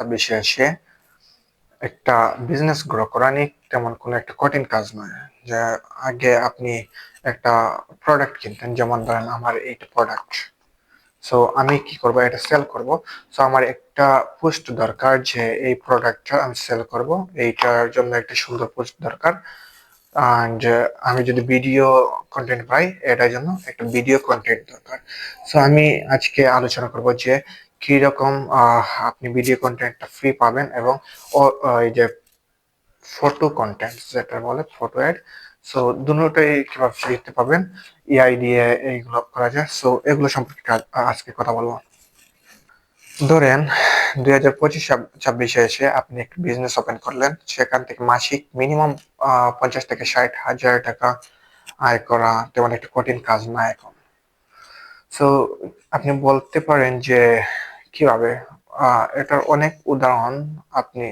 ছাব্বিশে এসে একটা বিজনেস গ্রো করা নিয়ে তেমন কোনো একটা কঠিন কাজ নয়। যে আগে আপনি একটা প্রোডাক্ট কিনতেন, যেমন ধরেন আমার এইটা প্রোডাক্ট সো আমি কি করব? এটা সেল করব। সো আমার একটা পোস্ট দরকার যে এই প্রোডাক্টটা আমি সেল করব। এইটার জন্য একটা সুন্দর পোস্ট দরকার। অ্যান্ড আমি যদি ভিডিও কন্টেন্ট পাই, এটার জন্য একটা ভিডিও কন্টেন্ট দরকার। সো আমি আজকে আলোচনা করব যে কি রকম আপনি ভিডিও কন্টেন্টটা ফ্রি পাবেন এবং এই যে ফটো কন্টেন্ট যেটা বলে ফটো অ্যাড সো দুটোই কীভাবে শিখতে পাবেন এআই দিয়ে এইগুলো করা যায় সো এগুলো সম্পর্কে আজকে কথা বলব। ধরেন, দুই হাজার পঁচিশ ছাব্বিশে এসে আপনি একটা বিজনেস ওপেন করলেন, সেখান থেকে মাসিক মিনিমাম পঞ্চাশ থেকে ষাট হাজার টাকা আয় করা, তেমন একটা কঠিন কাজ না এখন। সো আপনি বলতে পারেন যে কীভাবে? এটার অনেক উদাহরণ আপনি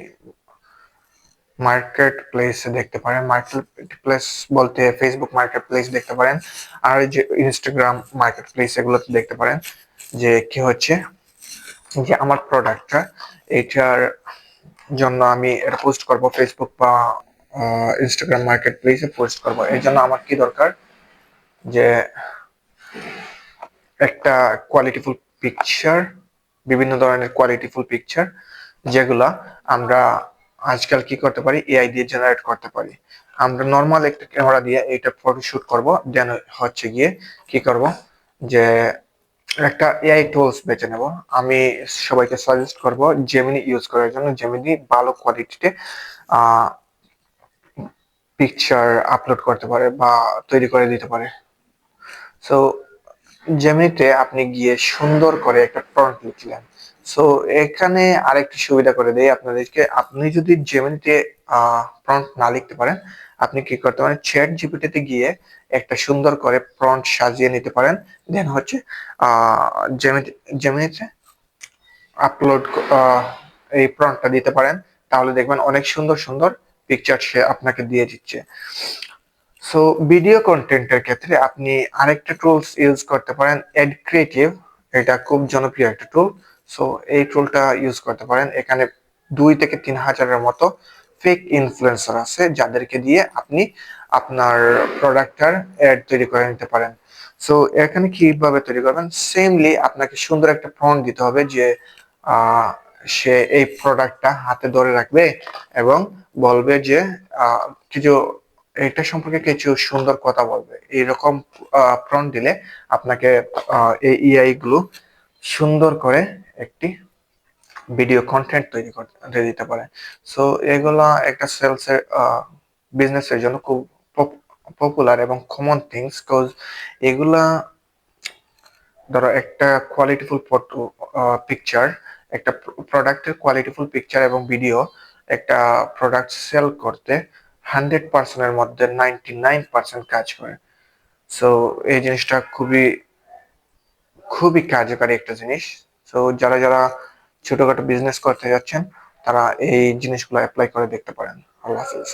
মার্কেট প্লেস দেখতে পারেন। মার্কেট প্লেস বলতে ফেসবুক মার্কেট প্লেস দেখতে পারেন। আর যে ইনস্টাগ্রাম মার্কেট প্লেস এগুলোতে দেখতে পারেন যে কি হচ্ছে? যে আমার প্রোডাক্টটা এটার জন্য আমি এটা পোস্ট করব ফেসবুক বা ইনস্টাগ্রাম মার্কেট প্লেসে পোস্ট করব। এর জন্য আমার কি দরকার? যে একটা কোয়ালিটিফুল পিকচার বিভিন্ন ধরনের কোয়ালিটিফুল পিকচার যেগুলা আমরা আজকাল কি করতে পারি এআই দিয়ে জেনারেট করতে পারি। আমরা নর্মাল একটা ক্যামেরা দিয়ে এটা ফটো শুট করব দেন হচ্ছে গিয়ে কি করব যে একটা এআই টুলস বেছে নেব। আমি সবাইকে সাজেস্ট করব জেমিনি ইউজ করার জন্য। জেমিনি ভালো কোয়ালিটিতে পিকচার আপলোড করতে পারে বা তৈরি করে দিতে পারে। সো জেমিনিতে আপনি গিয়ে সুন্দর করে একটা প্রম্পট লিখলেন। সো এখানে আরেকটি সুবিধা করে দেয় আপনাদেরকে। আপনি যদি জেমিনিতে প্রম্পট না লিখতে পারেন, আপনি কি করতে পারেন? চ্যাট জিপিটিতে গিয়ে একটা সুন্দর করে প্রম্পট সাজিয়ে নিতে পারেন। দেন হচ্ছে জেমিনিতে আপলোড এই প্রম্পটটা দিতে পারেন। তাহলে দেখবেন অনেক সুন্দর সুন্দর পিকচার সে আপনাকে দিয়ে দিচ্ছে। সো ভিডিও কন্টেন্টের ক্ষেত্রে আপনি আরেকটা টুলস ইউজ করতে পারেন এড ক্রিয়েটিভ এটা খুব জনপ্রিয় একটা টুল সো এই টুলটা ইউজ করতে পারেন। এখানে দুই থেকে তিন হাজারের মতো ফেক ইনফ্লুয়েন্সার আছে, যাদেরকে দিয়ে আপনি আপনার প্রোডাক্টটার অ্যাড তৈরি করে নিতে পারেন। সো এখানে কীভাবে তৈরি করবেন? সেমলি আপনাকে সুন্দর একটা ফন্ট দিতে হবে যে সে এই প্রোডাক্টটা হাতে ধরে রাখবে এবং বলবে যে কিছু এটা সম্পর্কে কিছু সুন্দর কথা বলবে। এইরকম ফ্রন্ট দিলে আপনাকে এই ইআই গুলো সুন্দর করে একটি ভিডিও কন্টেন্ট তৈরি করতে দিতে পারে। সো এগুলা একটা সেলস এর বিজনেসের জন্য খুব পপুলার এবং কমন থিংস কজ এগুলা, ধরো একটা কোয়ালিটিফুল ফটো পিকচার একটা প্রোডাক্টের কোয়ালিটিফুল পিকচার এবং ভিডিও একটা প্রোডাক্ট সেল করতে হান্ড্রেড পার্সেন্টের মধ্যে নাইনটি নাইন পার্সেন্ট কাজ করে। সো এই জিনিসটা খুবই খুবই কার্যকারী একটা জিনিস। সো যারা যারা ছোটখাটো বিজনেস করতে যাচ্ছেন, তারা এই জিনিসগুলো অ্যাপ্লাই করে দেখতে পারেন। আল্লাহ হাফিজ।